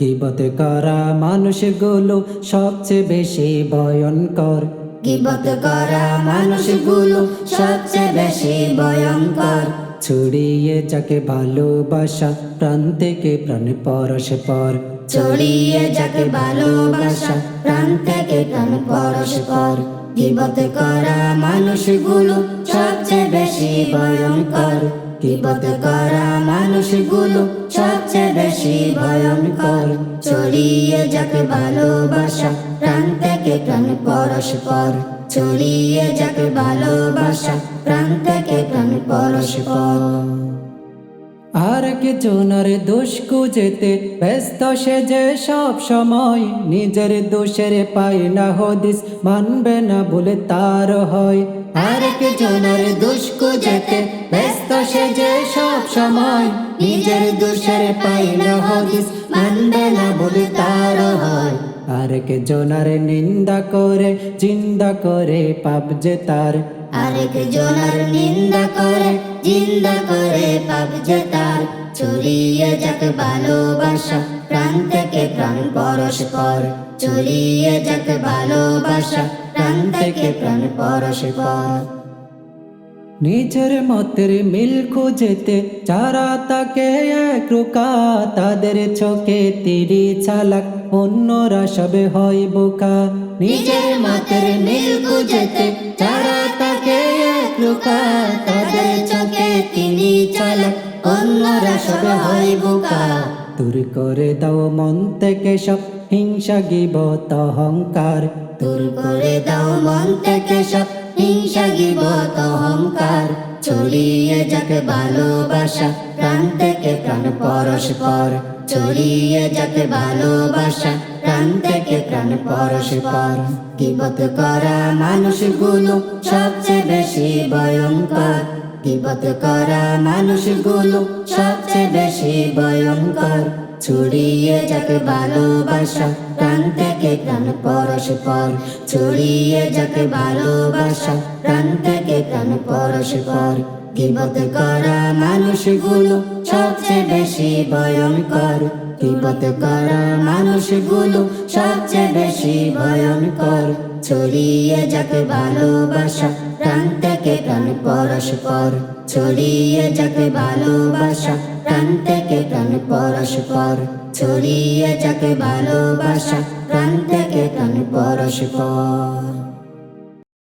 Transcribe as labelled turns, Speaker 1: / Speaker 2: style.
Speaker 1: গিবত করা মানুষগুলো সবচেয়ে বেশি ভয়ঙ্কর।
Speaker 2: গিবত করা মানুষগুলো সবচেয়ে বেশি ভয়ঙ্কর।
Speaker 1: ছড়িয়ে যাকে ভালোবাসা প্রাণ থেকে প্রাণ পরস্পর
Speaker 2: ছড়িয়ে যাকে ভালোবাসা প্রাণ থেকে প্রাণ পরস্পর গিবত করা মানুষগুলো সবচেয়ে বেশি ভয়ঙ্কর। গিবত করা মানুষগুলো সবচেয়ে বেশি ভয়ঙ্কর। ছড়িয়ে যাকে ভালোবাসা, প্রাণ থেকে প্রাণ পরস্পর। ছড়িয়ে যাকে ভালোবাসা, প্রাণ থেকে প্রাণ পরস্পর।
Speaker 1: আর কি জোনার দোষ খুঁজেতে ব্যস্ত সে যে সব সময় নিজের দোষের পাই না হদিস মানবে না বলে তার হয়।
Speaker 2: আর কে জনের দুষ্কু যেতে ব্যস্ত সে যে সব সময় নিজের দোষের পাই না হদিস, মানবে না বলে তার হয়।
Speaker 1: আর কে জোনার নিন্দা করে চিন্তা করে পাপ যে তার।
Speaker 2: আরেক জনার নিন্দা করে, জিন্দা করে পাপ যে তার। চুরিয়ে যাক ভালোবাসা, প্রাণ থেকে প্রাণ পরস্পর। চুরিয়ে যাক ভালোবাসা, প্রাণ থেকে প্রাণ পরস্পর।
Speaker 1: নিজের মতের মিল খুঁজেতে যারা তাকে এক রুকা, তাদের চোখে তিরি চালাক, অন্যরা সবে হয় বোকা।
Speaker 2: নিজের মতের মিল খুঁজেতে যারা তাকে এক লুকা তাদের চোখে তিরি চালাক, অন্যরা সবে হয় বোকা।
Speaker 1: দূর করে দাও মন থেকে সব হিংসা গিব তহংকার।
Speaker 2: দূর করে দাও মন থেকে সব হিংসা গিব তহংকার। ছড়িয়ে যাক ভালোবাসা প্রাণ থেকে প্রাণ পরস্পর। ছড়িয়ে যাক ভালোবাসা প্রাণ থেকে প্রাণ পরস্পর গিবত করা মানুষগুলো সবচেয়ে বেশি ভয়ঙ্কর। গিবত করা মানুষগুলো সবচেয়ে বেশি ভয়ঙ্কর। ছড়িয়ে যাক ভালোবাসা প্রাণ থেকে প্রাণ পরস্পর ছড়িয়ে যাক ভালোবাসা প্রাণ থেকে প্রাণ পরস্পর গিবত করা মানুষগুলো সবচেয়ে বেশি ভয়ঙ্কর। গিবত করা মানুষগুলো সবচেয়ে বেশি ভয়ঙ্কর। ছড়িয়ে যাক ভালোবাসা, প্রাণ থেকে প্রাণ পরস্পর। ছড়িয়ে যাক ভালোবাসা, প্রাণ থেকে প্রাণ পরস্পর। ছড়িয়ে যাক ভালোবাসা, প্রাণ থেকে প্রাণ পরস্পর।